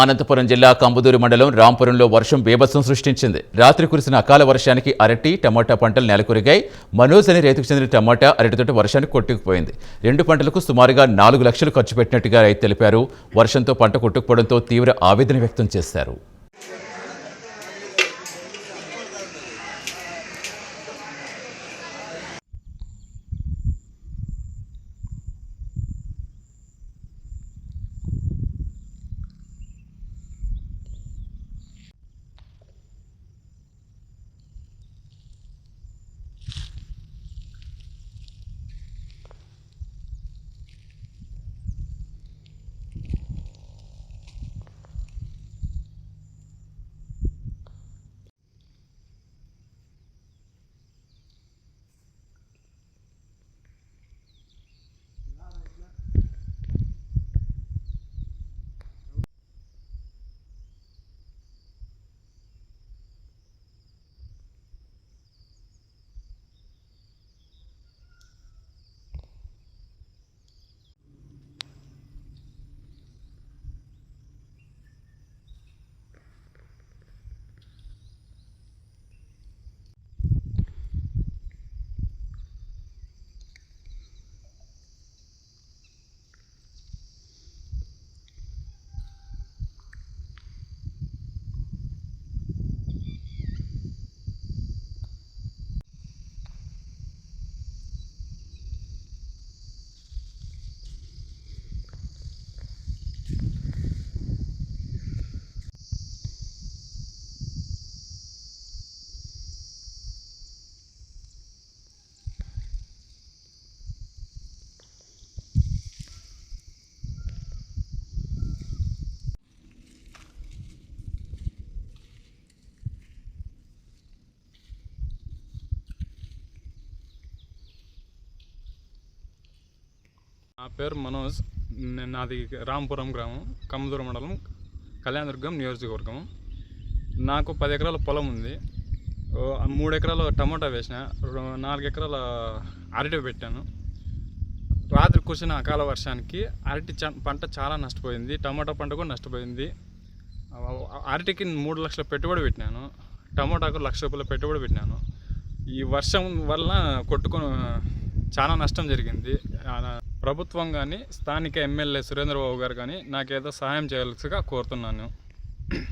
అనంతపురం జిల్లా కంబుదూరు మండలం రాంపురంలో వర్షం బీభత్సం సృష్టించింది. రాత్రి కురిసిన అకాల వర్షానికి అరటి టమాటా పంటలు నేలకొరిగాయి. మనోజ్ అనే రైతుకు చెందిన టమాటా అరటితోటి వర్షానికి కొట్టుకుపోయింది. రెండు పంటలకు సుమారుగా నాలుగు లక్షలు ఖర్చు పెట్టినట్టుగా రైతు తెలిపారు. వర్షంతో పంట కొట్టుకుపోవడంతో తీవ్ర ఆవేదన వ్యక్తం చేశారు. నా పేరు మనోజ్. నేను నాది రాంపురం గ్రామం కమ్మదూరు మండలం కళ్యాణదుర్గం నియోజకవర్గం. నాకు పది ఎకరాల పొలం ఉంది. మూడు ఎకరాలు టమాటా వేసిన నాలుగు ఎకరాల అరటి పెట్టాను. రాత్రి కురిసిన అకాల వర్షానికి అరటి చ- పంట చాలా నష్టపోయింది. టమాటా పంట కూడా నష్టపోయింది. అరటికి మూడు లక్షల పెట్టుబడి పెట్టినాను. టమాటాకు లక్ష రూపాయల పెట్టుబడి పెట్టినాను. ఈ వర్షం వల్ల కొట్టుకొని చాలా నష్టం జరిగింది. ప్రభుత్వం కానీ స్థానిక ఎమ్మెల్యే సురేంద్రబాబు గారు కానీ నాకేదో సహాయం చేయాల్సిగా కోరుతున్నాను.